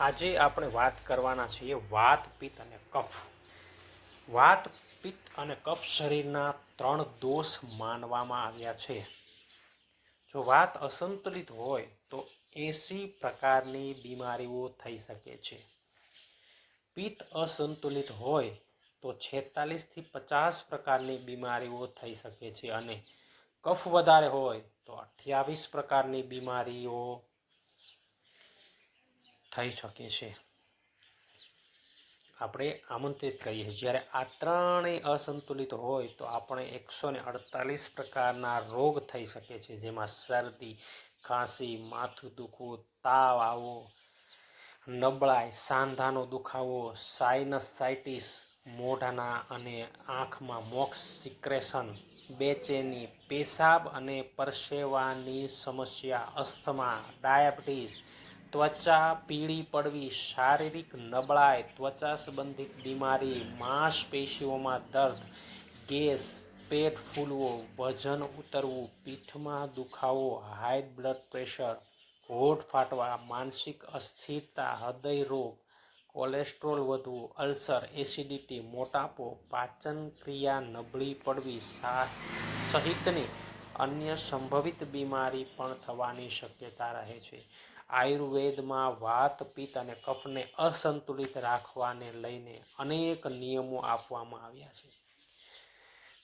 આજે આપણે વાત કરવાના છીએ વાત, પિત્ત અને કફ. વાત, પિત્ત અને કફ શરીરના ત્રણ દોષ માનવામાં આવ્યા છે. જો વાત અસંતુલિત હોય, તો એંસી પ્રકારની બીમારીઓ થઈ શકે છે. પિત્ત અસંતુલિત હોય, તો છેતાલીસથી પચાસ પ્રકારની બીમારીઓ થઈ શકે છે અને કફ વધારે હોય, તો અઠ્યાવીસ પ્રકારની બીમારીઓ થઈ શકે છે. આપણે આમંત્રિત કરીએ છીએ. જ્યારે આ ત્રણેય અસંતુલિત હોય તો આપણે એકસો ને અડતાલીસ પ્રકારના રોગ થઈ શકે છે. જેમાં શરદી, ખાંસી, માથું દુખવું, તાવ આવવો, નબળાઈ, સાંધાનો દુખાવો, સાઇનસાઇટિસ, મોઢાના અને આંખમાં મોક્સ સિક્રેશન, બેચેની પેશાબ અને પરસેવાની સમસ્યા, અસ્થમા, ડાયાબિટીસ ત્વચા પીળી પડવી, શારીરિક નબળાઈ, ત્વચા સંબંધિત બીમારી, માંસપેશીઓમાં દર્દ, ગેસ, પેટ ફૂલવો, વજન ઉતરવું, પીઠમાં દુખાવો, હાઈ બ્લડ પ્રેશર, હોઠ ફાટવા, માનસિક અસ્થિરતા, હૃદય રોગ, કોલેસ્ટ્રોલ વધવું, અલ્સર, એસિડિટી, મોટાપો પાચન ક્રિયા નબળી પડવી સહિતની અન્ય સંભવિત બીમારી પણ થવાની શક્યતા રહે છે. આયુર્વેદમાં વાત, પિત્ત અને કફને અસંતુલિત રાખવાને લઈને અનેક નિયમો આપવામાં આવ્યા છે.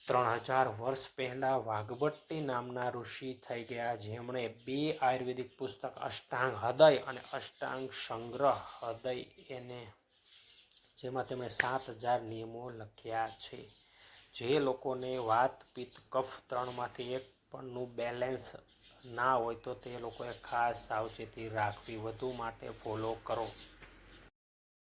ત્રણ હજાર વર્ષ પહેલાં વાઘભટ્ટી નામના ઋષિ થઈ ગયા. જેમણે બે આયુર્વેદિક પુસ્તક, અષ્ટાંગ હૃદય અને અષ્ટાંગ સંગ્રહ હૃદય, એને જેમાં તેમણે સાત હજાર નિયમો લખ્યા છે. જે લોકોને વાત, પિત્ત, કફ ત્રણમાંથી એક પણનું બેલેન્સ ના હોય તો તે લોકોએ ખાસ સાવચેતી રાખવી. વધુ માટે ફોલો કરો.